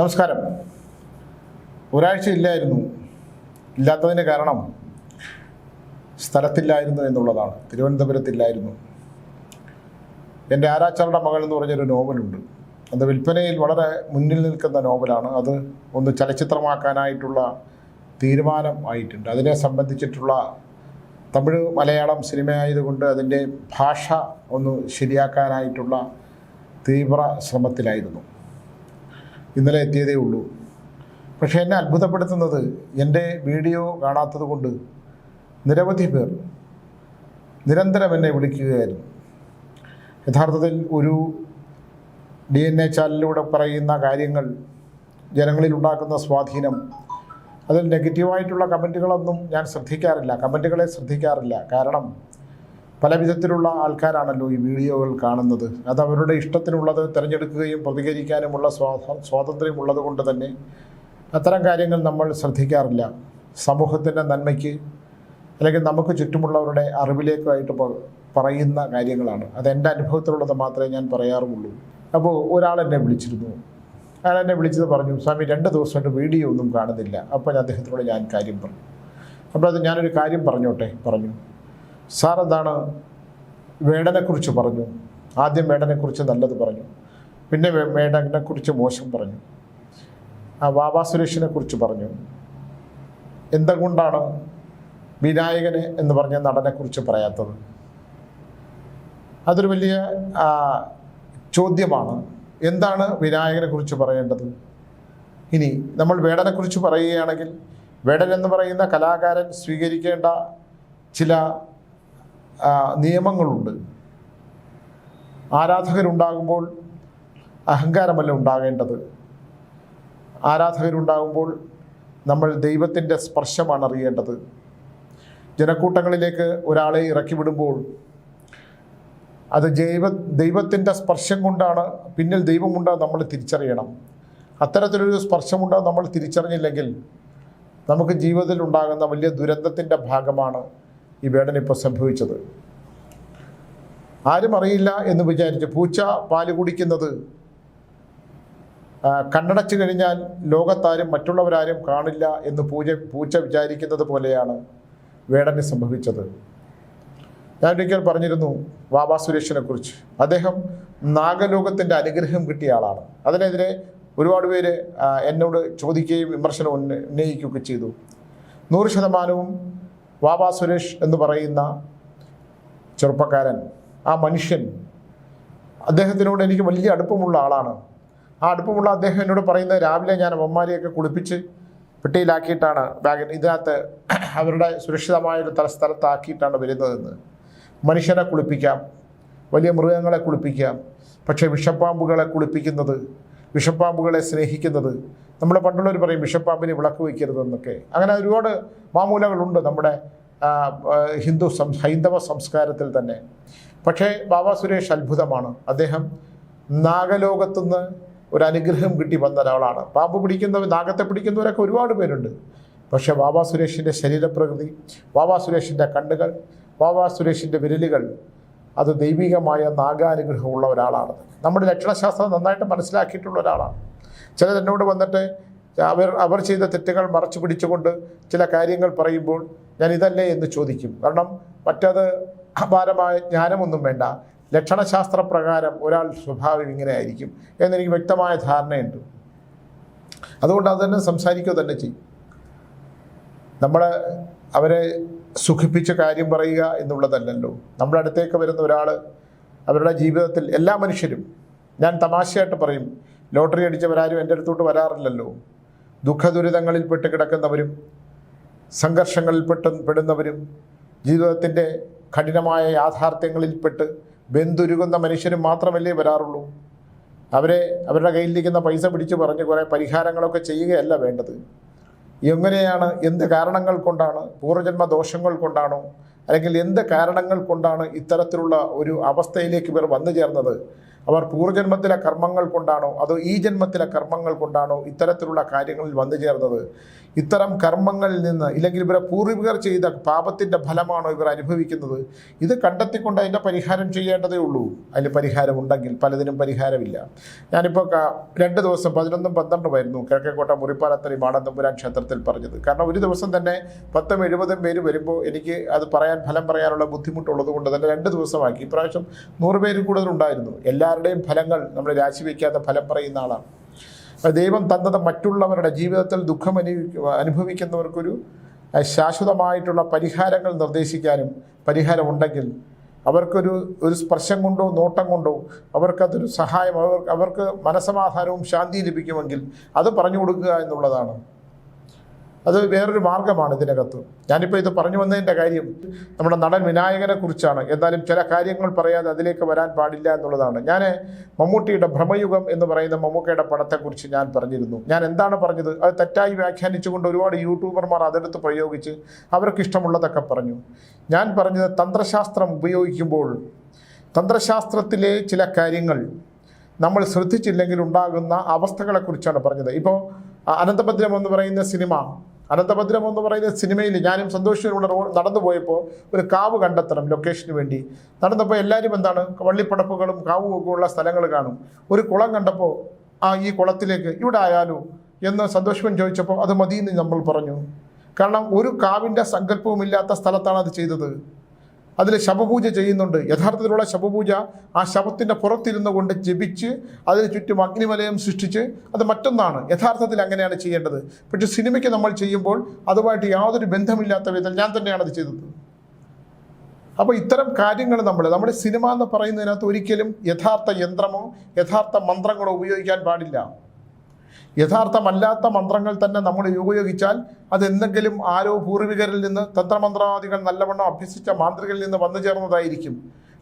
നമസ്കാരം. ഒരാഴ്ച ഇല്ലായിരുന്നു ഇല്ലാത്തതിന് കാരണം സ്ഥലത്തില്ലായിരുന്നു എന്നുള്ളതാണ്. തിരുവനന്തപുരത്തില്ലായിരുന്നു. എന്റെ ആരാച്ചാരുടെ മകൾ എന്ന് പറഞ്ഞൊരു നോവലുണ്ട്. അത് വിൽപ്പനയിൽ വളരെ മുന്നിൽ നിൽക്കുന്ന നോവലാണ്. അത് ഒന്ന് ചലച്ചിത്രമാക്കാനായിട്ടുള്ള തീരുമാനം ആയിട്ടുണ്ട്. അതിനെ സംബന്ധിച്ചിട്ടുള്ള തമിഴ് മലയാളം സിനിമയായതുകൊണ്ട് അതിന്റെ ഭാഷ ഒന്ന് ശരിയാക്കാനായിട്ടുള്ള തീവ്ര ശ്രമത്തിലായിരുന്നു. ഇന്നലെ എത്തിയതേ ഉള്ളൂ. പക്ഷേ എന്നെ അത്ഭുതപ്പെടുത്തുന്നത് എന്റെ വീഡിയോ കാണാത്തത് കൊണ്ട് നിരവധി പേർ നിരന്തരം എന്നെ വിളിക്കുകയായിരുന്നു. യഥാർത്ഥത്തിൽ ഒരു ഡി എൻ എ ചാനലിലൂടെ പറയുന്ന കാര്യങ്ങൾ ജനങ്ങളിൽ ഉണ്ടാക്കുന്ന സ്വാധീനം അതിൽ നെഗറ്റീവായിട്ടുള്ള കമന്റുകളൊന്നും ഞാൻ ശ്രദ്ധിക്കാറില്ല. കമന്റുകളെ ശ്രദ്ധിക്കാറില്ല. കാരണം പല വിധത്തിലുള്ള ആൾക്കാരാണല്ലോ ഈ വീഡിയോകൾ കാണുന്നത്. അത് അവരുടെ ഇഷ്ടത്തിനുള്ളത് തിരഞ്ഞെടുക്കുകയും പ്രതികരിക്കാനുമുള്ള സ്വാ- സ്വാതന്ത്ര്യമുള്ളത് കൊണ്ട് തന്നെ അത്തരം കാര്യങ്ങൾ നമ്മൾ ശ്രദ്ധിക്കാറില്ല. സമൂഹത്തിന്റെ നന്മയ്ക്ക് അല്ലെങ്കിൽ നമുക്ക് ചുറ്റുമുള്ളവരുടെ അറിവിലേക്കായിട്ട് പറയുന്ന കാര്യങ്ങളാണ്. അത് എന്റെ അനുഭവത്തിലുള്ളത് മാത്രമേ ഞാൻ പറയാറുള്ളൂ. അപ്പോൾ ഒരാൾ എന്നെ വിളിച്ചിരുന്നു. അയാൾ എന്നെ വിളിച്ചത് പറഞ്ഞു സ്വാമി രണ്ട് ദിവസമായിട്ട് വീഡിയോ ഒന്നും കാണുന്നില്ല. അപ്പോൾ അദ്ദേഹത്തിനോട് ഞാൻ കാര്യം പറഞ്ഞു. അപ്പോൾ അത് ഞാനൊരു കാര്യം പറഞ്ഞോട്ടെ? പറഞ്ഞു. സാർ എന്താണ് വേടനെക്കുറിച്ച് പറഞ്ഞു? ആദ്യം വേടനെക്കുറിച്ച് നല്ലത് പറഞ്ഞു. പിന്നെ വേടനെക്കുറിച്ച് മോശം പറഞ്ഞു. ആ വാവാ സുരേഷിനെ കുറിച്ച് പറഞ്ഞു. എന്തുകൊണ്ടാണ് വിനായകന് എന്ന് പറഞ്ഞ നടനെക്കുറിച്ച് പറയാത്തത്? അതൊരു വലിയ ചോദ്യമാണ്. എന്താണ് വിനായകനെ കുറിച്ച് പറയേണ്ടത്? ഇനി നമ്മൾ വേടനെക്കുറിച്ച് പറയുകയാണെങ്കിൽ വേടൻ എന്ന് പറയുന്ന കലാകാരൻ സ്വീകരിക്കേണ്ട ചില നിയമങ്ങളുണ്ട്. ആരാധകരുണ്ടാകുമ്പോൾ അഹങ്കാരമല്ല ഉണ്ടാകേണ്ടത്. ആരാധകരുണ്ടാകുമ്പോൾ നമ്മൾ ദൈവത്തിന്റെ സ്പർശമാണ് അറിയേണ്ടത്. ജനക്കൂട്ടങ്ങളിലേക്ക് ഒരാളെ ഇറക്കി വിടുമ്പോൾ അത് ജൈവ ദൈവത്തിന്റെ സ്പർശം കൊണ്ടാണ് പിന്നിൽ ദൈവമുണ്ട് നമ്മൾ തിരിച്ചറിയണം. അത്തരത്തിലൊരു സ്പർശമുണ്ട് നമ്മൾ തിരിച്ചറിഞ്ഞില്ലെങ്കിൽ നമുക്ക് ജീവിതത്തിൽ ഉണ്ടാകുന്ന വലിയ ദുരന്തത്തിന്റെ ഭാഗമാണ് ഈ വേടനിപ്പോൾ സംഭവിച്ചത്. ആരും അറിയില്ല എന്ന് വിചാരിച്ച് പൂച്ച പാൽ കുടിക്കുന്നത് കണ്ണടച്ചു കഴിഞ്ഞാൽ ലോകത്താരും മറ്റുള്ളവരാരും കാണില്ല എന്ന് പൂജ പൂച്ച വിചാരിക്കുന്നത് പോലെയാണ് വേടന് സംഭവിച്ചത്. ഞാൻ ഒരിക്കൽ പറഞ്ഞിരുന്നു വാവാ സുരേഷിനെ കുറിച്ച്. അദ്ദേഹം നാഗലോകത്തിന്റെ അനുഗ്രഹം കിട്ടിയ ആളാണ്. അതിനെതിരെ ഒരുപാട് പേര് എന്നോട് ചോദിക്കുകയും വിമർശനം ഉന്ന- ഉന്നയിക്കുകയൊക്കെ ചെയ്തു. നൂറ് ശതമാനവും വാവാ സുരേഷ് എന്ന് പറയുന്ന ചെറുപ്പക്കാരൻ ആ മനുഷ്യൻ അദ്ദേഹത്തിനോട് എനിക്ക് വലിയ അടുപ്പമുള്ള ആളാണ്. ആ അടുപ്പമുള്ള അദ്ദേഹം എന്നോട് പറയുന്നത് രാവിലെ ഞാൻ അമ്മമാരെയൊക്കെ കുളിപ്പിച്ച് പെട്ടിയിലാക്കിയിട്ടാണ് ബാഗിൽ ഇതിനകത്ത് അവരുടെ സുരക്ഷിതമായൊരു തല സ്ഥലത്താക്കിയിട്ടാണ് വരുന്നതെന്ന്. മനുഷ്യനെ കുളിപ്പിക്കാം വലിയ മൃഗങ്ങളെ കുളിപ്പിക്കാം പക്ഷേ വിഷപ്പാമ്പുകളെ കുളിപ്പിക്കുന്നത് വിഷപ്പാമ്പുകളെ സ്നേഹിക്കുന്നത് നമ്മൾ പണ്ടുള്ളവർ പറയും വിഷപ്പാമ്പിന് വിളക്ക് വയ്ക്കരുതെന്നൊക്കെ. അങ്ങനെ ഒരുപാട് മാമൂലകളുണ്ട് നമ്മുടെ ഹിന്ദു സം ഹൈന്ദവ സംസ്കാരത്തിൽ തന്നെ. പക്ഷേ ബാബ സുരേഷ് അത്ഭുതമാണ്. അദ്ദേഹം നാഗലോകത്തുനിന്ന് ഒരു അനുഗ്രഹം കിട്ടി വന്ന ഒരാളാണ് പാമ്പ് പിടിക്കുന്നവർ നാഗത്തെ പിടിക്കുന്നവരൊക്കെ ഒരുപാട് പേരുണ്ട്. പക്ഷേ ബാബ സുരേഷിന്റെ ശരീരപ്രകൃതി ബാബ സുരേഷിന്റെ കണ്ണുകൾ ബാബ സുരേഷിന്റെ വിരലുകൾ അത് ദൈവികമായ നാഗാനുഗ്രഹമുള്ള ഒരാളാണ്. നമ്മുടെ ലക്ഷണശാസ്ത്രം നന്നായിട്ട് മനസ്സിലാക്കിയിട്ടുള്ള ഒരാളാണ്. ചിലർ എന്നോട് വന്നിട്ട് അവർ അവർ ചെയ്ത തെറ്റുകൾ മറച്ചു പിടിച്ചുകൊണ്ട് ചില കാര്യങ്ങൾ പറയുമ്പോൾ ഞാൻ ഇതല്ലേ എന്ന് ചോദിക്കും. കാരണം മറ്റത് അപാരമായ ജ്ഞാനമൊന്നും വേണ്ട. ലക്ഷണശാസ്ത്ര പ്രകാരം ഒരാൾ സ്വഭാവം ഇങ്ങനെ ആയിരിക്കും എന്നെനിക്ക് വ്യക്തമായ ധാരണയുണ്ട്. അതുകൊണ്ട് അത് തന്നെ സംസാരിക്കുക തന്നെ ചെയ്യും. നമ്മൾ അവരെ സുഖിപ്പിച്ച കാര്യം പറയുക എന്നുള്ളതല്ലല്ലോ. നമ്മുടെ അടുത്തേക്ക് വരുന്ന ഒരാൾ അവരുടെ ജീവിതത്തിൽ എല്ലാ മനുഷ്യരും ഞാൻ തമാശയായിട്ട് പറയും ലോട്ടറി അടിച്ചവരാരും എന്റെ അടുത്തോട്ട് വരാറില്ലല്ലോ. ദുഃഖദുരിതങ്ങളിൽ പെട്ട് കിടക്കുന്നവരും സംഘർഷങ്ങളിൽ പെട്ട് പെടുന്നവരും ജീവിതത്തിന്റെ കഠിനമായ യാഥാർത്ഥ്യങ്ങളിൽപ്പെട്ട് ബന്ധുരുകുന്ന മനുഷ്യരും മാത്രമല്ലേ വരാറുള്ളൂ. അവരെ അവരുടെ കയ്യിലിരിക്കുന്ന പൈസ പിടിച്ച് പറഞ്ഞ് കുറേ പരിഹാരങ്ങളൊക്കെ ചെയ്യുകയല്ല വേണ്ടത്. എങ്ങനെയാണ് എന്ത് കാരണങ്ങൾ കൊണ്ടാണ് പൂർവജന്മ ദോഷങ്ങൾ കൊണ്ടാണോ അല്ലെങ്കിൽ എന്ത് കാരണങ്ങൾ കൊണ്ടാണ് ഇത്തരത്തിലുള്ള ഒരു അവസ്ഥയിലേക്ക് ഇവർ വന്നു ചേർന്നത്? അവർ പൂർവജന്മത്തിലെ കർമ്മങ്ങൾ കൊണ്ടാണോ അതോ ഈ ജന്മത്തിലെ കർമ്മങ്ങൾ കൊണ്ടാണോ ഇത്തരത്തിലുള്ള കാര്യങ്ങളിൽ വന്നു ചേർന്നത്? ഇത്തരം കർമ്മങ്ങളിൽ നിന്ന് ഇല്ലെങ്കിൽ ഇവരെ പൂർവികർ ചെയ്ത പാപത്തിന്റെ ഫലമാണോ ഇവർ അനുഭവിക്കുന്നത്? ഇത് കണ്ടെത്തിക്കൊണ്ട് അതിന്റെ പരിഹാരം ചെയ്യേണ്ടതേ ഉള്ളൂ. അതിന് പരിഹാരം ഉണ്ടെങ്കിൽ പലതിനും പരിഹാരമില്ല. ഞാനിപ്പോൾ രണ്ട് ദിവസം പതിനൊന്നും പന്ത്രണ്ടുമായിരുന്നു കിഴക്കേക്കോട്ട മുറിപ്പാലത്തറി മാടന്തമ്പുരാൻ ക്ഷേത്രത്തിൽ പറഞ്ഞത്. കാരണം ഒരു ദിവസം തന്നെ പത്തും എഴുപതും പേര് വരുമ്പോൾ എനിക്ക് അത് പറയാൻ ഫലം പറയാനുള്ള ബുദ്ധിമുട്ടുള്ളത് കൊണ്ട് തന്നെ രണ്ട് ദിവസമാക്കി. ഇപ്രാവശ്യം നൂറ് പേര് കൂടുതലുണ്ടായിരുന്നു. എല്ലാവരുടെയും ഫലങ്ങൾ നമ്മൾ രാശിവെക്കാതെ ഫലം പറയുന്ന ആളാണ്. അപ്പോൾ ദൈവം തന്നത് മറ്റുള്ളവരുടെ ജീവിതത്തിൽ ദുഃഖം അനുഭവി അനുഭവിക്കുന്നവർക്കൊരു ശാശ്വതമായിട്ടുള്ള പരിഹാരങ്ങൾ നിർദ്ദേശിക്കാനും പരിഹാരമുണ്ടെങ്കിൽ അവർക്കൊരു ഒരു സ്പർശം കൊണ്ടോ നോട്ടം കൊണ്ടോ അവർക്കതൊരു സഹായം അവർ അവർക്ക് മനസമാധാനവും ശാന്തി ലഭിക്കുമെങ്കിൽ അത് പറഞ്ഞു കൊടുക്കുക എന്നുള്ളതാണ്. അത് വേറൊരു മാർഗമാണ് ഇതിനകത്ത്. ഞാനിപ്പോൾ ഇത് പറഞ്ഞു വന്നതിന്റെ കാര്യം നമ്മുടെ നടൻ വിനായകനെ കുറിച്ചാണ്. എന്നാലും ചില കാര്യങ്ങൾ പറയാതെ അതിലേക്ക് വരാൻ പാടില്ല എന്നുള്ളതാണ്. ഞാൻ മമ്മൂട്ടിയുടെ ഭ്രമയുഗം എന്ന് പറയുന്ന മമ്മൂക്കയുടെ പടത്തെക്കുറിച്ച് ഞാൻ പറഞ്ഞിരുന്നു. ഞാൻ എന്താണ് പറഞ്ഞത്? അത് തെറ്റായി വ്യാഖ്യാനിച്ചുകൊണ്ട് ഒരുപാട് യൂട്യൂബർമാർ അതെടുത്ത് പ്രയോഗിച്ച് അവർക്ക് ഇഷ്ടമുള്ളതൊക്കെ പറഞ്ഞു. ഞാൻ പറഞ്ഞത് തന്ത്രശാസ്ത്രം ഉപയോഗിക്കുമ്പോൾ തന്ത്രശാസ്ത്രത്തിലെ ചില കാര്യങ്ങൾ നമ്മൾ ശ്രദ്ധിച്ചില്ലെങ്കിൽ ഉണ്ടാകുന്ന അവസ്ഥകളെക്കുറിച്ചാണ് പറഞ്ഞത്. ഇപ്പോൾ അനന്തഭദ്രം എന്ന് പറയുന്ന സിനിമ അനന്തഭദ്രം എന്ന് പറയുന്ന സിനിമയിൽ ഞാനും സന്തോഷത്തിലൂടെ നടന്നു പോയപ്പോൾ ഒരു കാവ് കണ്ടെത്തണം ലൊക്കേഷന് വേണ്ടി. നടന്നപ്പോൾ എല്ലാവരും എന്താണ്? വള്ളിപ്പടപ്പുകളും കാവും ഒക്കെ ഉള്ള സ്ഥലങ്ങൾ കാണും. ഒരു കുളം കണ്ടപ്പോൾ ആ ഈ കുളത്തിലേക്ക് ഇവിടെ ആയാലോ? എന്ന് സന്തോഷവൻ ചോദിച്ചപ്പോൾ അത് മതിയെന്ന് നമ്മൾ പറഞ്ഞു. കാരണം ഒരു കാവിന്റെ സങ്കല്പവുമില്ലാത്ത സ്ഥലത്താണ് അത് ചെയ്തത്. അതിൽ ശവപൂജ ചെയ്യുന്നുണ്ട്. യഥാർത്ഥത്തിലുള്ള ശവപൂജ ആ ശവത്തിന്റെ പുറത്തിരുന്നു കൊണ്ട് ജപിച്ച് അതിന് ചുറ്റും അഗ്നിമലയം സൃഷ്ടിച്ച് അത് മറ്റൊന്നാണ്. യഥാർത്ഥത്തിൽ അങ്ങനെയാണ് ചെയ്യേണ്ടത്. പക്ഷെ സിനിമയ്ക്ക് നമ്മൾ ചെയ്യുമ്പോൾ അതുമായിട്ട് യാതൊരു ബന്ധമില്ലാത്ത വിധം ഞാൻ തന്നെയാണ് അത് ചെയ്തത്. അപ്പോൾ ഇത്തരം കാര്യങ്ങൾ നമ്മൾ നമ്മുടെ സിനിമ എന്ന് പറയുന്നതിനകത്ത് ഒരിക്കലും യഥാർത്ഥ യന്ത്രമോ യഥാർത്ഥ മന്ത്രങ്ങളോ ഉപയോഗിക്കാൻ പാടില്ല. യഥാർത്ഥമല്ലാത്ത മന്ത്രങ്ങൾ തന്നെ നമ്മൾ ഉപയോഗിച്ചാൽ അത് എന്തെങ്കിലും ആരോ പൂർവികരിൽ നിന്ന് തന്ത്രമന്ത്രാദികൾ നല്ലവണ്ണം അഭ്യസിച്ച മാന്ത്രികളിൽ നിന്ന് വന്നു ചേർന്നതായിരിക്കും.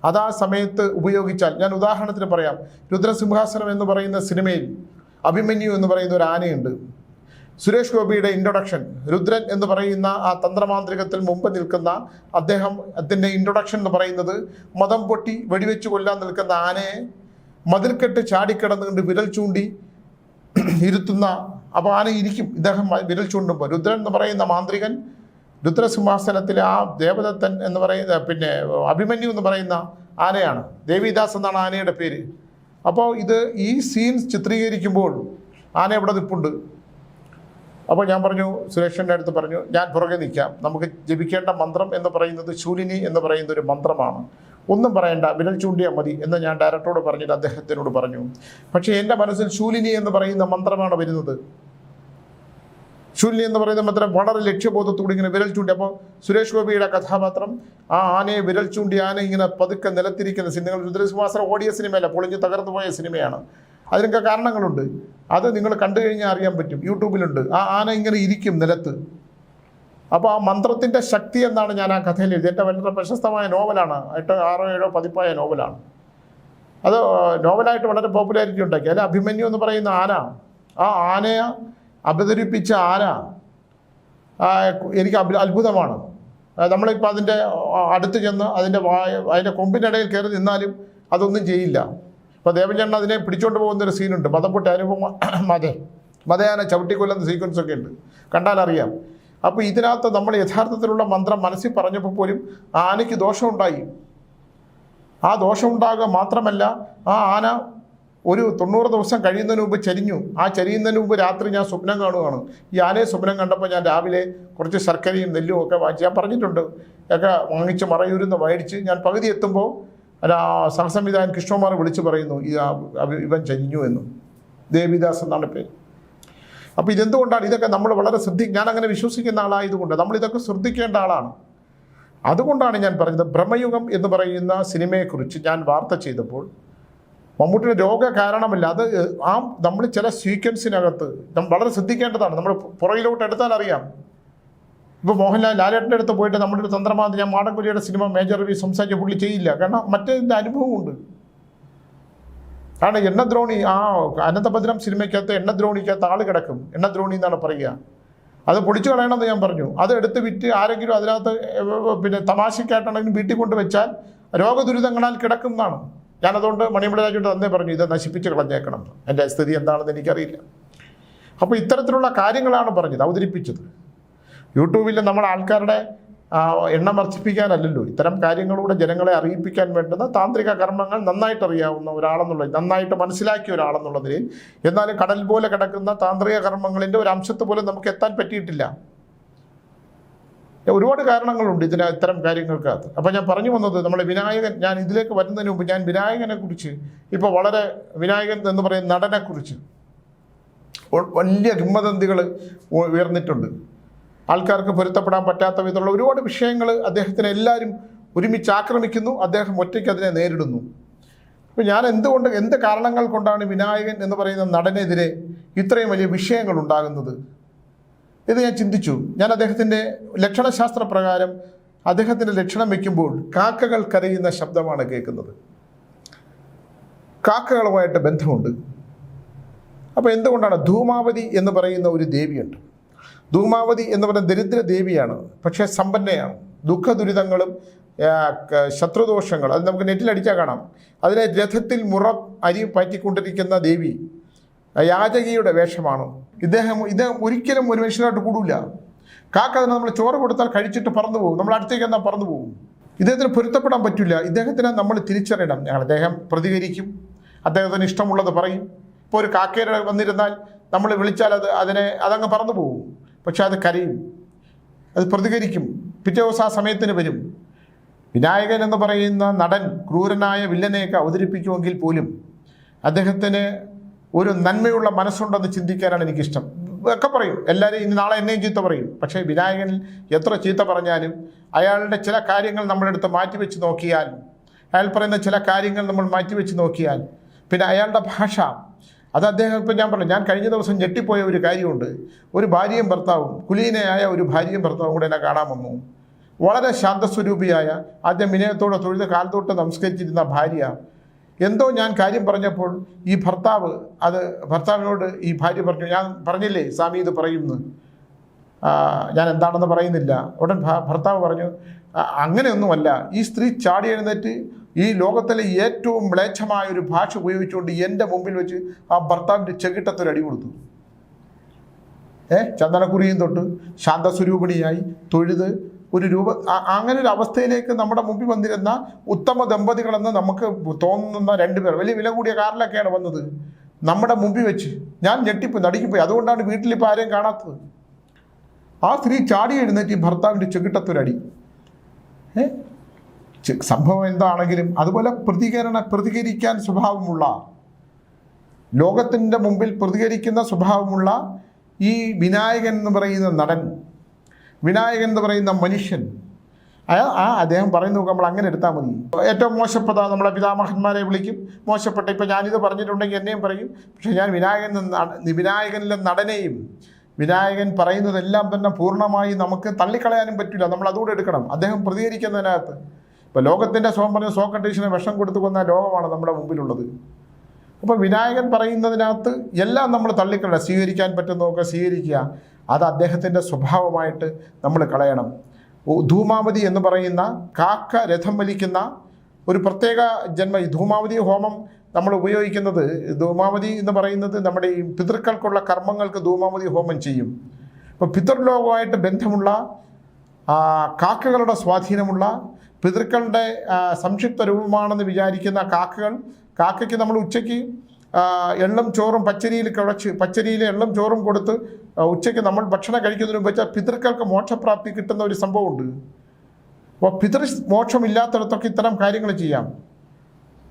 അതാ സമയത്ത് ഉപയോഗിച്ചാൽ ഞാൻ ഉദാഹരണത്തിന് പറയാം രുദ്രസിംഹാസനം എന്ന് പറയുന്ന സിനിമയിൽ അഭിമന്യു എന്ന് പറയുന്ന ഒരു ആനയുണ്ട്. സുരേഷ് ഗോപിയുടെ ഇൻട്രൊഡക്ഷൻ രുദ്രൻ എന്ന് പറയുന്ന ആ തന്ത്രമാന്ത്രികത്തിൽ മുമ്പ് നിൽക്കുന്ന അദ്ദേഹം അതിന്റെ ഇൻട്രൊഡക്ഷൻ എന്ന് പറയുന്നത് മതം പൊട്ടി വെടിവെച്ച് കൊല്ലാൻ നിൽക്കുന്ന ആനയെ മതിൽക്കെട്ട് ചാടിക്കിടന്നുകൊണ്ട് വിരൽ ചൂണ്ടി ഇരുത്തുന്ന അപ്പോൾ ആന ഇരിക്കും. ഇദ്ദേഹം വിരൽ ചൂണ്ടുമ്പോൾ രുദ്രൻ എന്ന് പറയുന്ന മാന്ത്രികൻ രുദ്രസിംഹാസനത്തിലെ ആ ദേവദത്തൻ എന്ന് പറയുന്ന പിന്നെ അഭിമന്യു എന്ന് പറയുന്ന ആനയാണ്. ദേവിദാസ് എന്നാണ് ആനയുടെ പേര്. അപ്പോൾ ഇത് ഈ സീൻ ചിത്രീകരിക്കുമ്പോൾ ആന എവിടെ നിൽപ്പുണ്ട് അപ്പോൾ ഞാൻ പറഞ്ഞു സുരേഷന്റെ അടുത്ത് പറഞ്ഞു ഞാൻ പുറകെ നിൽക്കാം. നമുക്ക് ജപിക്കേണ്ട മന്ത്രം എന്ന് പറയുന്നത് ശൂലിനി എന്ന് പറയുന്ന ഒരു മന്ത്രമാണ്. ഒന്നും പറയണ്ട വിരൽ ചൂണ്ടിയാൽ മതി എന്ന് ഞാൻ ഡയറക്ടറോട് പറഞ്ഞിട്ട് അദ്ദേഹത്തിനോട് പറഞ്ഞു. പക്ഷേ എന്റെ മനസ്സിൽ ശൂലിനി എന്ന് പറയുന്ന മന്ത്രമാണ് വരുന്നത്. ശൂലിനി എന്ന് പറയുന്ന മന്ത്രം വളരെ ലക്ഷ്യബോധത്തോടെ ഇങ്ങനെ വിരൽ ചൂണ്ടി അപ്പോൾ സുരേഷ് ഗോപിയുടെ കഥാപാത്രം ആ ആനയെ വിരൽ ചൂണ്ടി ആന ഇങ്ങനെ പതുക്കെ നിലത്തിരിക്കുന്ന സിനിമകൾ രുദ്രസിംഹാസനം ഓടിയ സിനിമയല്ല പൊളിഞ്ഞ് തകർന്നു പോയ സിനിമയാണ്. അതിനൊക്കെ കാരണങ്ങളുണ്ട്. അത് നിങ്ങൾ കണ്ടു കഴിഞ്ഞാൽ അറിയാൻ പറ്റും. യൂട്യൂബിലുണ്ട്. ആ ആന ഇങ്ങനെ ഇരിക്കും നിലത്ത്. അപ്പോൾ ആ മന്ത്രത്തിന്റെ ശക്തി എന്നാണ് ഞാൻ ആ കഥയിൽ എഴുതി. എന്റെ വളരെ പ്രശസ്തമായ നോവലാണ്. എട്ടോ ആറോ ഏഴോ പതിപ്പായ നോവലാണ്. അത് നോവലായിട്ട് വളരെ പോപ്പുലാരിറ്റി ഉണ്ടാക്കി. അല്ലെ അഭിമന്യു എന്ന് പറയുന്ന ആന ആ ആനയെ അവതരിപ്പിച്ച ആന എനിക്ക് അത്ഭുതമാണ്. നമ്മളിപ്പോൾ അതിന്റെ അടുത്ത് ചെന്ന് അതിന്റെ വായ അതിന്റെ കൊമ്പിനിടയിൽ കയറി നിന്നാലും അതൊന്നും ചെയ്യില്ല. അപ്പോൾ ദേവചണ്ണ അതിനെ പിടിച്ചുകൊണ്ട് പോകുന്ന ഒരു സീനുണ്ട് മതപ്പൊട്ടി അനുപമ മതേ മതയാന ചവിട്ടിക്കൊല്ലുന്ന സീക്വൻസ് ഒക്കെ ഉണ്ട്. കണ്ടാൽ അറിയാം അപ്പോൾ ഇതിനകത്ത് നമ്മൾ യഥാർത്ഥത്തിലുള്ള മന്ത്രം മനസ്സിൽ പറഞ്ഞപ്പോൾ പോലും ആനയ്ക്ക് ദോഷമുണ്ടായി. ആ ദോഷമുണ്ടാകുക മാത്രമല്ല ആ ആന ഒരു തൊണ്ണൂറ് ദിവസം കഴിയുന്നതിന് മുമ്പ് ചരിഞ്ഞു. ആ ചരിയുന്നതിന് മുമ്പ് രാത്രി ഞാൻ സ്വപ്നം കാണുകയാണ്. ഈ ആനയെ സ്വപ്നം കണ്ടപ്പോൾ ഞാൻ രാവിലെ കുറച്ച് ശർക്കരയും നെല്ലും ഒക്കെ വാങ്ങിച്ച് ഞാൻ പറഞ്ഞിട്ടുണ്ട്. ഒക്കെ വാങ്ങിച്ച് മറയൂരുന്ന് മേടിച്ച് ഞാൻ പകുതി എത്തുമ്പോൾ ആ സഹസംവിധായകൻ കൃഷ്ണകുമാർ വിളിച്ച് പറയുന്നു ഇവൻ ചരിഞ്ഞു എന്ന്. ദേവിദാസ് എന്നാണ് പേര്. അപ്പോൾ ഇതെന്തുകൊണ്ടാണ്? ഇതൊക്കെ നമ്മൾ വളരെ ശ്രദ്ധി ഞാൻ അങ്ങനെ വിശ്വസിക്കുന്ന ആളായതുകൊണ്ട് നമ്മൾ ഇതൊക്കെ ശ്രദ്ധിക്കേണ്ട ആളാണ്. അതുകൊണ്ടാണ് ഞാൻ പറഞ്ഞത് ഭ്രമയുഗം എന്ന് പറയുന്ന സിനിമയെക്കുറിച്ച് ഞാൻ വാർത്ത ചെയ്തപ്പോൾ മമ്മൂട്ടിയുടെ രോഗ കാരണമല്ല അത് ആ നമ്മൾ ചില സീക്വൻസിനകത്ത് വളരെ ശ്രദ്ധിക്കേണ്ടതാണ്. നമ്മൾ പുറകിലോട്ട് എടുത്താൽ അറിയാം. ഇപ്പോൾ മോഹൻലാൽ ലാലേട്ടന്റെ അടുത്ത് പോയിട്ട് നമ്മുടെ ഒരു തന്ത്രമാതി ഞാൻ മാടൻകുലിയുടെ സിനിമ മേജർ റിവ്യൂ സംസാരിച്ച പുള്ളി ചെയ്യില്ല. കാരണം മറ്റേതിന്റെ അനുഭവമുണ്ട്. കാരണം എണ്ണദ്രോണി ആ അനന്തഭദ്രം സിനിമയ്ക്കകത്ത് എണ്ണദ്രോണിക്കകത്ത് ആൾ കിടക്കും. എണ്ണദ്രോണി എന്നാണ് പറയുക. അത് പൊളിച്ചു കളയണമെന്ന് ഞാൻ പറഞ്ഞു. അത് എടുത്ത് വിറ്റ് ആരെങ്കിലും അതിനകത്ത് പിന്നെ തമാശക്കായിട്ടാണെങ്കിലും വീട്ടിൽ കൊണ്ട് വെച്ചാൽ രോഗദുരിതങ്ങളാൽ കിടക്കും എന്നാണ്. ഞാനതുകൊണ്ട് മണിമല രാജുവിന്റെ തന്നെ പറഞ്ഞു ഇത് നശിപ്പിച്ച് കളഞ്ഞേക്കണം. എന്റെ സ്ഥിതി എന്താണെന്ന് എനിക്കറിയില്ല. അപ്പോൾ ഇത്തരത്തിലുള്ള കാര്യങ്ങളാണ് പറഞ്ഞത് അവതരിപ്പിച്ചത്. യൂട്യൂബിൽ നമ്മൾ ആൾക്കാരുടെ എണ്ണം വർദ്ധിപ്പിക്കാനല്ലല്ലോ. ഇത്തരം കാര്യങ്ങളിലൂടെ ജനങ്ങളെ അറിയിപ്പിക്കാൻ വേണ്ടുന്ന താന്ത്രിക കർമ്മങ്ങൾ നന്നായിട്ട് അറിയാവുന്ന ഒരാളെന്നുള്ള നന്നായിട്ട് മനസ്സിലാക്കിയ ഒരാളെന്നുള്ള നിലയിൽ എന്നാലും കടൽ പോലെ കിടക്കുന്ന താന്ത്രിക കർമ്മങ്ങളിന്റെ ഒരു അംശത്ത് പോലും നമുക്ക് എത്താൻ പറ്റിയിട്ടില്ല. ഒരുപാട് കാരണങ്ങളുണ്ട് ഇതിന് ഇത്തരം കാര്യങ്ങൾക്കകത്ത്. അപ്പോൾ ഞാൻ പറഞ്ഞു വന്നത് നമ്മുടെ വിനായകൻ ഞാൻ ഇതിലേക്ക് വരുന്നതിന് മുമ്പ് ഞാൻ വിനായകനെ കുറിച്ച് ഇപ്പോൾ വളരെ വിനായകൻ എന്ന് പറയുന്ന നടനെക്കുറിച്ച്. വലിയ കിംവദന്തികൾ ഉയർന്നിട്ടുണ്ട്. ആൾക്കാർക്ക് പൊരുത്തപ്പെടാൻ പറ്റാത്ത വിധമുള്ള ഒരുപാട് വിഷയങ്ങൾ അദ്ദേഹത്തിന് എല്ലാവരും ഒരുമിച്ച് ആക്രമിക്കുന്നു. അദ്ദേഹം ഒറ്റയ്ക്ക് അതിനെ നേരിടുന്നു. അപ്പോൾ ഞാൻ എന്തുകൊണ്ട് എന്ത് കാരണങ്ങൾ കൊണ്ടാണ് വിനായകൻ എന്ന് പറയുന്ന നടനെതിരെ ഇത്രയും വലിയ വിഷയങ്ങൾ ഉണ്ടാകുന്നത്? ഇത് ഞാൻ ചിന്തിച്ചു. ഞാൻ അദ്ദേഹത്തിന്റെ ലക്ഷണശാസ്ത്ര പ്രകാരം അദ്ദേഹത്തിന്റെ ലക്ഷണം വയ്ക്കുമ്പോൾ കാക്കകൾ കരയുന്ന ശബ്ദമാണ് കേൾക്കുന്നത്. കാക്കകളുമായിട്ട് ബന്ധമുണ്ട്. അപ്പോൾ എന്തുകൊണ്ടാണ് ധൂമാവതി എന്ന് പറയുന്ന ഒരു ദേവിയുണ്ട്? ധൂമാവതി എന്ന് പറയുന്ന ദരിദ്ര ദേവിയാണ് പക്ഷേ സമ്പന്നയാണ്. ദുഃഖ ദുരിതങ്ങളും ശത്രുദോഷങ്ങൾ അത് നമുക്ക് നെറ്റിൽ അടിച്ചാൽ കാണാം. അതിനെ രഥത്തിൽ മുറ അരി പറ്റിക്കൊണ്ടിരിക്കുന്ന ദേവി യാചകിയുടെ വേഷമാണ്. ഇദ്ദേഹം ഇദ്ദേഹം ഒരിക്കലും ഒരു മനുഷ്യനായിട്ട് കൂടില്ല കാക്ക അതിന് നമ്മൾ ചോറ് കൊടുത്താൽ കഴിച്ചിട്ട് പറന്നു പോകും. നമ്മൾ അടുത്തേക്ക് എന്നാൽ പറന്നു പോകും. ഇദ്ദേഹത്തിന് പൊരുത്തപ്പെടാൻ പറ്റില്ല ഇദ്ദേഹത്തിനെ നമ്മൾ തിരിച്ചറിയണം. ഞങ്ങൾ അദ്ദേഹം പ്രതികരിക്കും. അദ്ദേഹത്തിന് ഇഷ്ടമുള്ളത് പറയും. ഇപ്പോൾ ഒരു കാക്കയുടെ വന്നിരുന്നാൽ നമ്മൾ വിളിച്ചാൽ അത് അതിനെ അതങ്ങ് പറന്നു പോകും. പക്ഷെ അത് കരയും. അത് പ്രതികരിക്കും. പിറ്റേ ദിവസം ആ സമയത്തിന് വരും. വിനായകൻ എന്ന് പറയുന്ന നടൻ ക്രൂരനായ വില്ലനെയൊക്കെ അവതരിപ്പിക്കുമെങ്കിൽ പോലും അദ്ദേഹത്തിന് ഒരു നന്മയുള്ള മനസ്സുണ്ടെന്ന് ചിന്തിക്കാനാണ് എനിക്കിഷ്ടം. ഒക്കെ പറയും. എല്ലാവരും ഇനി നാളെ എന്നെയും ചീത്ത പറയും. പക്ഷേ വിനായകൻ എത്ര ചീത്ത പറഞ്ഞാലും അയാളുടെ ചില കാര്യങ്ങൾ നമ്മളെടുത്ത് മാറ്റിവെച്ച് നോക്കിയാൽ അയാൾ പറയുന്ന ചില കാര്യങ്ങൾ നമ്മൾ മാറ്റിവെച്ച് നോക്കിയാൽ പിന്നെ അയാളുടെ ഭാഷ അത് അദ്ദേഹം ഇപ്പം ഞാൻ പറഞ്ഞു ഞാൻ കഴിഞ്ഞ ദിവസം ഞെട്ടിപ്പോയ ഒരു കാര്യമുണ്ട്. ഒരു ഭാര്യയും ഭർത്താവും കുലീനയായ ഒരു ഭാര്യയും ഭർത്താവും കൂടെ എന്നെ കാണാൻ വന്നു. വളരെ ശാന്തസ്വരൂപിയായ ആദ്യം വിനയത്തോടെ തൊഴുത് കാലത്തോട്ട് നമസ്കരിച്ചിരുന്ന ഭാര്യ. എന്തോ ഞാൻ കാര്യം പറഞ്ഞപ്പോൾ ഈ ഭർത്താവ് അത് ഭർത്താവിനോട് ഈ ഭാര്യ പറഞ്ഞു ഞാൻ പറഞ്ഞില്ലേ സ്വാമി ഇത് പറയുന്നു. ഞാൻ എന്താണെന്ന് പറയുന്നില്ല. ഉടൻ ഭർത്താവ് പറഞ്ഞു "ആ, അങ്ങനെയൊന്നുമല്ല. ഈ സ്ത്രീ ചാടി എഴുന്നേറ്റ് ഈ ലോകത്തിലെ ഏറ്റവും മ്ലേച്ഛമായ ഒരു ഭാഷ ഉപയോഗിച്ചുകൊണ്ട് എന്റെ മുമ്പിൽ വെച്ച് ആ ഭർത്താവിന്റെ ചെകിട്ടത്തൊരു അടി കൊടുത്തു. ഏ? ചന്ദനക്കുറിയും തൊട്ട് ശാന്തസ്വരൂപിണിയായി തൊഴുത് ഒരു രൂപ അങ്ങനെ ഒരു അവസ്ഥയിലേക്ക് നമ്മുടെ മുമ്പിൽ വന്നിരുന്ന ഉത്തമ ദമ്പതികളെന്ന് നമുക്ക് തോന്നുന്ന രണ്ടുപേർ വലിയ വില കൂടിയ കാറിലൊക്കെയാണ് വന്നത്. നമ്മുടെ മുമ്പിൽ വെച്ച് ഞാൻ ഞെട്ടിപ്പോയി നടുക്കിപ്പോയി അതുകൊണ്ടാണ് വീട്ടിൽ വീട്ടിലിപ്പോൾ ആരെയും കാണാത്തത്. ആ സ്ത്രീ ചാടി എഴുന്നേറ്റ് ഈ ഭർത്താവിന്റെ ചെകിട്ടത്തൊരടി ഏ? സംഭവം എന്താണെങ്കിലും അതുപോലെ പ്രതികരണ പ്രതികരിക്കാൻ സ്വഭാവമുള്ള ലോകത്തിന്റെ മുമ്പിൽ പ്രതികരിക്കുന്ന സ്വഭാവമുള്ള ഈ വിനായകൻ എന്ന് പറയുന്ന നടൻ വിനായകൻ എന്ന് പറയുന്ന മനുഷ്യൻ അയാൾ ആ അദ്ദേഹം പറയുന്നു നമ്മൾ അങ്ങനെ എടുത്താൽ മതി. ഏറ്റവും മോശപ്പെട്ട നമ്മളെ പിതാമഹന്മാരെ വിളിക്കും. മോശപ്പെട്ട ഇപ്പം ഞാനിത് പറഞ്ഞിട്ടുണ്ടെങ്കിൽ എന്നെയും പറയും. പക്ഷേ ഞാൻ വിനായകൻ വിനായകനിലെ നടനെയും വിനായകൻ പറയുന്നതെല്ലാം തന്നെ പൂർണമായി നമുക്ക് തള്ളിക്കളയാനും പറ്റില്ല. നമ്മൾ അതുകൂടെ എടുക്കണം. അദ്ദേഹം പ്രതികരിക്കുന്നതിനകത്ത് ഇപ്പോൾ ലോകത്തിന്റെ സോം പറഞ്ഞ സോ കണ്ടീഷനെ വിഷം കൊടുത്തു കൊന്ന ലോകമാണ് നമ്മുടെ മുമ്പിലുള്ളത്. അപ്പോൾ വിനായകൻ പറയുന്നതിനകത്ത് എല്ലാം നമ്മൾ തള്ളിക്കളയണം. സ്വീകരിക്കാൻ പറ്റുന്നതൊക്കെ സ്വീകരിക്കുക. അത് അദ്ദേഹത്തിന്റെ സ്വഭാവമായിട്ട് നമ്മൾ കളയണം. ധൂമാവതി എന്ന് പറയുന്ന കാക്ക രഥം വലിക്കുന്ന ഒരു പ്രത്യേക ജന്മ ഈ ധൂമാവതി ഹോമം നമ്മൾ ഉപയോഗിക്കുന്നത് ധൂമാവതി എന്ന് പറയുന്നത് നമ്മുടെ ഈ പിതൃക്കൾക്കുള്ള കർമ്മങ്ങൾക്ക് ധൂമാവതി ഹോമം ചെയ്യും. അപ്പോൾ പിതൃലോകമായിട്ട് ബന്ധമുള്ള കാക്കകളുടെ സ്വാധീനമുള്ള പിതൃക്കളുടെ സംക്ഷിപ്ത രൂപമാണെന്ന് വിചാരിക്കുന്ന കാക്കകൾ കാക്കയ്ക്ക് നമ്മൾ ഉച്ചയ്ക്ക് എള്ളും ചോറും പച്ചരിയിൽ കുഴച്ച് പച്ചരിയിൽ എള്ളും ചോറും കൊടുത്ത് ഉച്ചയ്ക്ക് നമ്മൾ ഭക്ഷണം കഴിക്കുന്നതിന് മുമ്പ് വെച്ചാൽ പിതൃക്കൾക്ക് മോക്ഷപ്രാപ്തി കിട്ടുന്ന ഒരു സംഭവമുണ്ട്. അപ്പോൾ പിതൃ മോക്ഷമില്ലാത്തിടത്തൊക്കെ ഇത്തരം കാര്യങ്ങൾ ചെയ്യാം.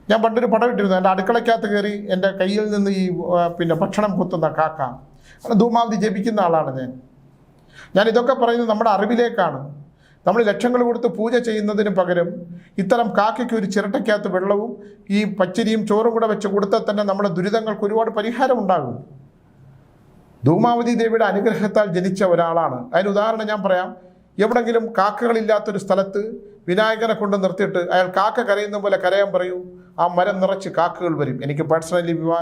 ഞാൻ പണ്ടൊരു പടം ഇട്ടിരുന്നു. എന്റെ അടുക്കളയ്ക്കകത്ത് കയറി എന്റെ കയ്യിൽ നിന്ന് ഈ പിന്നെ ഭക്ഷണം കുത്തുന്ന കാക്ക. ധൂമാവതി ജപിക്കുന്ന ആളാണ് ഞാൻ. ഞാൻ ഇതൊക്കെ പറയുന്നത് നമ്മുടെ അറിവിലേക്കാണ്. നമ്മൾ ലക്ഷങ്ങൾ കൊടുത്ത് പൂജ ചെയ്യുന്നതിന് പകരം ഇത്തരം കാക്കയ്ക്ക് ഒരു ചിരട്ടയ്ക്കകത്ത് വെള്ളവും ഈ പച്ചരിയും ചോറും കൂടെ വെച്ച് കൊടുത്താൽ തന്നെ നമ്മുടെ ദുരിതങ്ങൾക്ക് ഒരുപാട് പരിഹാരം ഉണ്ടാകും. ധൂമാവതി ദേവിയുടെ അനുഗ്രഹത്താൽ ജനിച്ച ഒരാളാണ്. അതിന് ഉദാഹരണം ഞാൻ പറയാം. എവിടെങ്കിലും കാക്കകളില്ലാത്തൊരു സ്ഥലത്ത് വിനായകനെ കൊണ്ട് നിർത്തിയിട്ട് അയാൾ കാക്ക കരയുന്ന പോലെ കരയാൻ പറയൂ. ആ മരം നിറച്ച് കാക്കകൾ വരും. എനിക്ക് പേഴ്സണലി വിവാ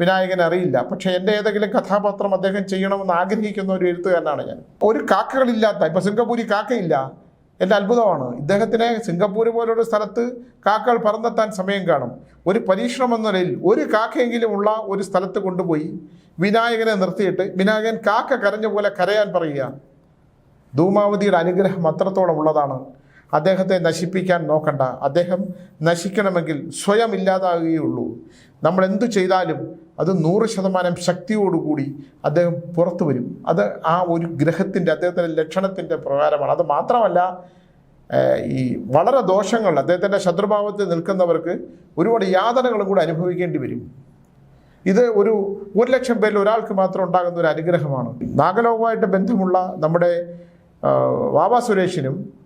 വിനായകനെ അറിയില്ല. പക്ഷേ എന്റെ ഏതെങ്കിലും കഥാപാത്രം അദ്ദേഹം ചെയ്യണമെന്ന് ആഗ്രഹിക്കുന്ന ഒരു എഴുത്തുകാരനാണ് ഞാൻ. ഒരു കാക്കകളില്ലാത്ത ഇപ്പം സിംഗപ്പൂരി കാക്കയില്ല. എന്റെ അത്ഭുതമാണ്. ഇദ്ദേഹത്തിനെ സിംഗപ്പൂർ പോലുള്ള സ്ഥലത്ത് കാക്കകൾ പറന്നെത്താൻ സമയം കാണും. ഒരു പരീക്ഷണം എന്ന നിലയിൽ ഒരു കാക്കയെങ്കിലും ഉള്ള ഒരു സ്ഥലത്ത് കൊണ്ടുപോയി വിനായകനെ നിർത്തിയിട്ട് വിനായകൻ കാക്ക കരഞ്ഞ പോലെ കരയാൻ പറയുക. ധൂമാവതിയുടെ അനുഗ്രഹം അത്രത്തോളം ഉള്ളതാണ്. അദ്ദേഹത്തെ നശിപ്പിക്കാൻ നോക്കണ്ട. അദ്ദേഹം നശിക്കണമെങ്കിൽ സ്വയം ഇല്ലാതാകുകയുള്ളൂ നമ്മൾ എന്തു ചെയ്താലും അത് നൂറ് ശതമാനം ശക്തിയോടുകൂടി അദ്ദേഹം പുറത്തു വരും. അത് ആ ഒരു ഗ്രഹത്തിന്റെ അദ്ദേഹത്തിന്റെ ലക്ഷണത്തിന്റെ പ്രകാരമാണ്. അത് മാത്രമല്ല ഈ വളരെ ദോഷങ്ങൾ അദ്ദേഹത്തിന്റെ ശത്രുഭാവത്തിൽ നിൽക്കുന്നവർക്ക് ഒരുപാട് യാതനകളും കൂടി അനുഭവിക്കേണ്ടി വരും. ഇത് ഒരു ഒരു ലക്ഷം പേരിൽ ഒരാൾക്ക് മാത്രം ഉണ്ടാകുന്ന ഒരു അനുഗ്രഹമാണ്. നാഗലോകവുമായിട്ട് ബന്ധമുള്ള നമ്മുടെ വാവാ സുരേഷിനും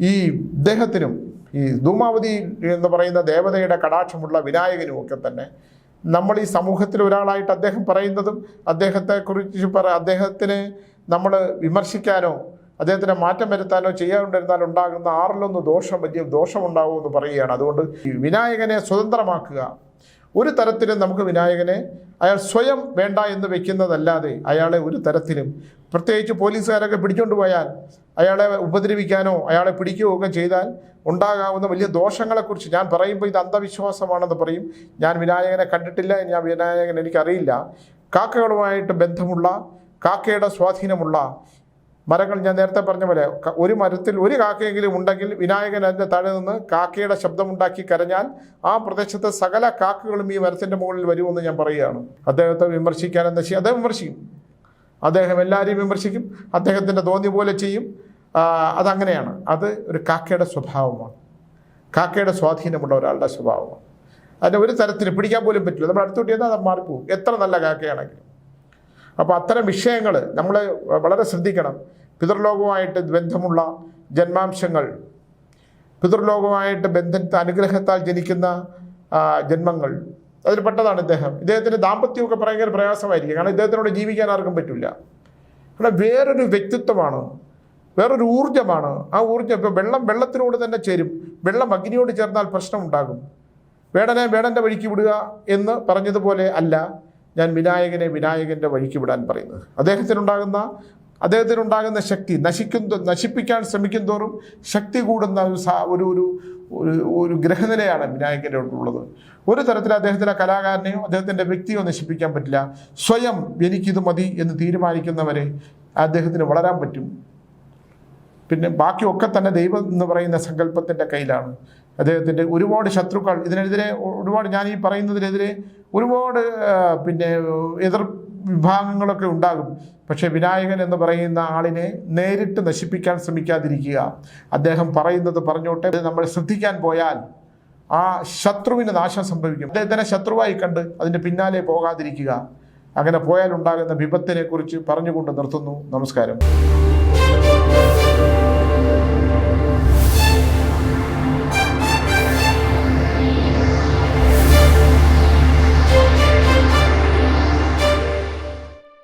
ഈ ഇദ്ദേഹത്തിനും ഈ ധൂമാവതി എന്ന് പറയുന്ന ദേവതയുടെ കടാക്ഷമുള്ള വിനായകനും ഒക്കെ തന്നെ നമ്മൾ ഈ സമൂഹത്തിൽ ഒരാളായിട്ട് അദ്ദേഹം പറയുന്നതും അദ്ദേഹത്തെക്കുറിച്ച് പറ അദ്ദേഹത്തിന് നമ്മൾ വിമർശിക്കാനോ അദ്ദേഹത്തിന് മാറ്റം വരുത്താനോ ചെയ്യാണ്ടിരുന്നാൽ ഉണ്ടാകുന്ന ആറിലൊന്ന് ദോഷം വലിയ ദോഷമുണ്ടാവുമെന്ന് പറയുകയാണ്. അതുകൊണ്ട് വിനായകനെ സ്വതന്ത്രമാക്കുക. ഒരു തരത്തിലും നമുക്ക് വിനായകനെ അയാൾ സ്വയം വേണ്ട എന്ന് വെക്കുന്നതല്ലാതെ അയാളെ ഒരു തരത്തിലും പ്രത്യേകിച്ച് പോലീസുകാരൊക്കെ പിടിച്ചുകൊണ്ട് പോയാൽ അയാളെ ഉപദ്രവിക്കാനോ അയാളെ പിടിക്കുകയോ ഒക്കെ ചെയ്താൽ ഉണ്ടാകാവുന്ന വലിയ ദോഷങ്ങളെക്കുറിച്ച് ഞാൻ പറയുമ്പോൾ ഇത് അന്ധവിശ്വാസമാണെന്ന് പറയും. ഞാൻ വിനായകനെ കണ്ടിട്ടില്ല ഞാൻ വിനായകൻ എനിക്കറിയില്ല. കാക്കകളുമായിട്ട് ബന്ധമുള്ള കാക്കയുടെ സ്വാധീനമുള്ള മരങ്ങൾ ഞാൻ നേരത്തെ പറഞ്ഞ പോലെ ഒരു മരത്തിൽ ഒരു കാക്കയെങ്കിലും ഉണ്ടെങ്കിൽ വിനായകൻ അതിന്റെ താഴെ നിന്ന് കാക്കയുടെ ശബ്ദമുണ്ടാക്കി കരഞ്ഞാൽ ആ പ്രദേശത്തെ സകല കാക്കകളും ഈ മരത്തിന്റെ മുകളിൽ വരുമെന്ന് ഞാൻ പറയുകയാണ്. അദ്ദേഹത്തെ വിമർശിക്കാൻ എന്താ ചെയ്യും അദ്ദേഹം വിമർശിക്കും. അദ്ദേഹം എല്ലാവരെയും വിമർശിക്കും. അദ്ദേഹത്തിന്റെ തോന്നിയ പോലെ ചെയ്യും. അതങ്ങനെയാണ്. അത് ഒരു കാക്കയുടെ സ്വഭാവമാണ്. കാക്കയുടെ സ്വാധീനമുള്ള ഒരാളുടെ സ്വഭാവമാണ്. അതിനെ ഒരു തരത്തിൽ പിടിക്കാൻ പോലും പറ്റില്ല. നമ്മൾ അടുത്തോട്ട് ചെന്നാൽ അത് മാറിപ്പോകും. എത്ര നല്ല കാക്കയാണെങ്കിലും. അപ്പോൾ അത്തരം വിഷയങ്ങൾ നമ്മൾ വളരെ ശ്രദ്ധിക്കണം. പിതൃലോകവുമായിട്ട് ബന്ധമുള്ള ജന്മാംശങ്ങൾ പിതൃലോകവുമായിട്ട് ബന്ധത്തെ അനുഗ്രഹത്താൽ ജനിക്കുന്ന ജന്മങ്ങൾ അതിൽ പെട്ടതാണ് ഇദ്ദേഹം. ഇദ്ദേഹത്തിന്റെ ദാമ്പത്യമൊക്കെ ഭയങ്കര പ്രയാസമായിരിക്കും. കാരണം ഇദ്ദേഹത്തിനോട് ജീവിക്കാൻ ആർക്കും പറ്റില്ല. കാരണം വേറൊരു വ്യക്തിത്വമാണ്. വേറൊരു ഊർജമാണ്. ആ ഊർജം ഇപ്പോൾ വെള്ളം വെള്ളത്തിനോട് തന്നെ ചേരും. വെള്ളം അഗ്നിയോട് ചേർന്നാൽ പ്രശ്നമുണ്ടാകും. വേടനെ വേടന്റെ വഴിക്ക് വിടുക എന്ന് പറഞ്ഞതുപോലെ അല്ല ഞാൻ വിനായകനെ വിനായകന്റെ വഴിക്ക് വിടാൻ പറയുന്നത്. അദ്ദേഹത്തിനുണ്ടാകുന്ന അദ്ദേഹത്തിനുണ്ടാകുന്ന ശക്തി നശിക്കും നശിപ്പിക്കാൻ ശ്രമിക്കും തോറും ശക്തി കൂടുന്ന ഒരു ഒരു ഒരു ഒരു ഒരു ഗ്രഹനിലയാണ് വിനായകന്റെ ഉള്ളത് ഒരു തരത്തിൽ അദ്ദേഹത്തിന്റെ കലാകാരനെയോ അദ്ദേഹത്തിന്റെ വ്യക്തിയോ നശിപ്പിക്കാൻ പറ്റില്ല. സ്വയം എനിക്കിത് മതി എന്ന് തീരുമാനിക്കുന്നവരെ അദ്ദേഹത്തിന് വളരാൻ പറ്റും. പിന്നെ ബാക്കിയൊക്കെ തന്നെ ദൈവം എന്ന് പറയുന്ന സങ്കല്പത്തിന്റെ കയ്യിലാണ്. അദ്ദേഹത്തിന്റെ ഒരുപാട് ശത്രുക്കൾ ഇതിനെതിരെ ഒരുപാട് ഞാൻ ഈ പറയുന്നതിനെതിരെ ഒരുപാട് പിന്നെ എതിർ വിഭാഗങ്ങളൊക്കെ ഉണ്ടാകും. പക്ഷേ വിനായകൻ എന്ന് പറയുന്ന ആളിനെ നേരിട്ട് നശിപ്പിക്കാൻ ശ്രമിക്കാതിരിക്കുക. അദ്ദേഹം പറയുന്നത് പറഞ്ഞോട്ടെ നമ്മൾ ശ്രദ്ധിക്കാൻ പോയാൽ ആ ശത്രുവിന് നാശം സംഭവിക്കും. അദ്ദേഹത്തിനെ ശത്രുവായി കണ്ട് അതിന്റെ പിന്നാലെ പോകാതിരിക്കുക. അങ്ങനെ പോയാൽ ഉണ്ടാകുന്ന വിപത്തിനെ കുറിച്ച് പറഞ്ഞുകൊണ്ട് നിർത്തുന്നു. നമസ്കാരം.